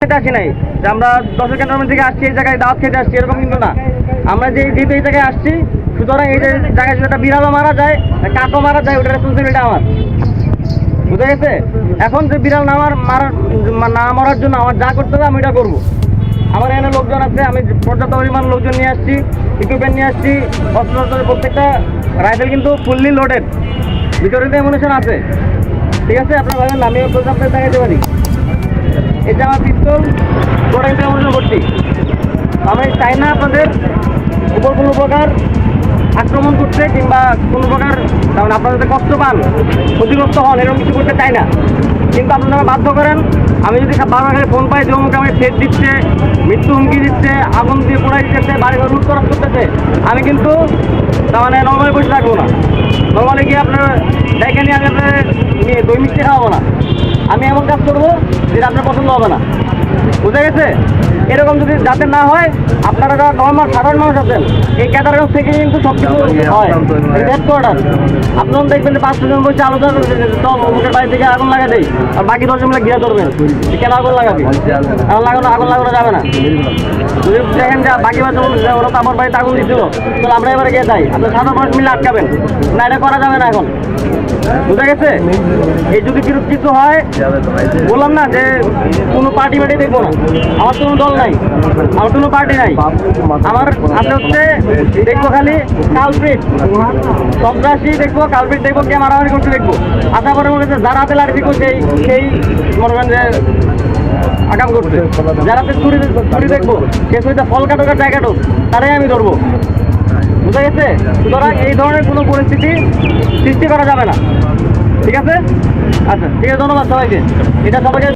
খেতে আসি নাই। যে আমরা দশের ক্যান্টনমেন্ট থেকে আসছি এই জায়গায় দাওয়াত খেতে আসছি এরকম কিন্তু না। আমরা যে যেহেতু এই জায়গায় আসছি সুতরাং এই জায়গায় যদি একটা বিড়ালও মারা যায় কাকও মারা যায় ওটা রেসপন্সিবিলিটি আমার। বুঝে গেছে? এখন যে বিড়াল না মারার না মারার জন্য আমার যা করতে হবে আমি এটা করব। আমার এখানে লোকজন আছে আমি পর্যাপ্ত পরিমাণ লোকজন নিয়ে আসছি ইকুইপমেন্ট নিয়ে আসছি অস্ত্র প্রত্যেকটা রাইফেল কিন্তু ফুললি লোডেড ভিতরে এমুনেশন আছে। ঠিক আছে? আপনার ভাবেন না, আমি পর্যাপ্ত দেখাতে পারি এটা আমার পিস্তল গোটা কিন্তু করছি। আমি চাই না আপনাদের উপর কোনো প্রকার আক্রমণ করতে কিংবা কোনো প্রকার মানে আপনারা যাতে কষ্ট পান, ক্ষতিগ্রস্ত হন, এরকম কিছু করতে চাই না। কিন্তু আপনারা বাধ্য করেন, আমি যদি বারবার ফোন পাই, যে অমুক আমাকে সেট দিচ্ছে, মৃত্যু হুমকি দিচ্ছে, আগুন দিয়ে পোড়াই দিচ্ছে বাড়ি ঘর লুটতরাজ করতেছে, আমি কিন্তু তার মানে নর্মালি বসে থাকব না। নর্মালি গিয়ে আপনার দেখে নিয়ে আমি আপনার দই মিষ্টি খাওয়াবো না। আমি এমন কাজ করব আপনার পছন্দ হবে না। বুঝা গেছে? এরকম যদি যাতে না হয় আপনারা যারা নর্মাল সাধারণ মানুষ আছেন এই ক্যাটারগঞ্জ থেকে কিন্তু সব কিছু হয়। হেডকোয়ার্টার আপনারা দেখবেন যে পাঁচশো জন বসে আলোচনা যে অমুকের বাড়ি থেকে আগুন লাগা দেয় আর বাকি দশজন মিলে ঘিরে ধরবেন। কেন আগুন লাগাবি? আগুন লাগানো আগুন লাগানো যাবে না। যদি দেখেন যে বাকি বাচ্চা ওরা তো আমার বাড়িতে আগুন দিচ্ছিল তাহলে আমরা এবারে গিয়ে যাই। আপনি সাধারণ মানুষ মিলে আটকাবেন। না এটা করা যাবে না এখন। বুঝা গেছে? এই যদি কিছু কিছু হয় বললাম না যে কোনো পার্টি বাড়ি দেখব না। আমার তো কোনো দল নাই আমার কোনো পার্টি নাই। আমার হচ্ছে, দেখব খালি কালপ্রিট সন্ত্রাসী দেখব কালপ্রিট দেখব কে মারামারি দেখব। আশা যারা হাতে লাঠি করছে সেই সেই মনে যে আগাম করছে। যারা দেখব সে ফল কাটোকার জায়গা কাটুক, তারাই আমি ধরবো। বুঝা গেছে? সুতরাং এই ধরনের কোনো পরিস্থিতি সৃষ্টি করা যাবে না। ঠিক আছে? আচ্ছা ঠিক আছে, ধন্যবাদ সবাইকে। এটা সবাইকে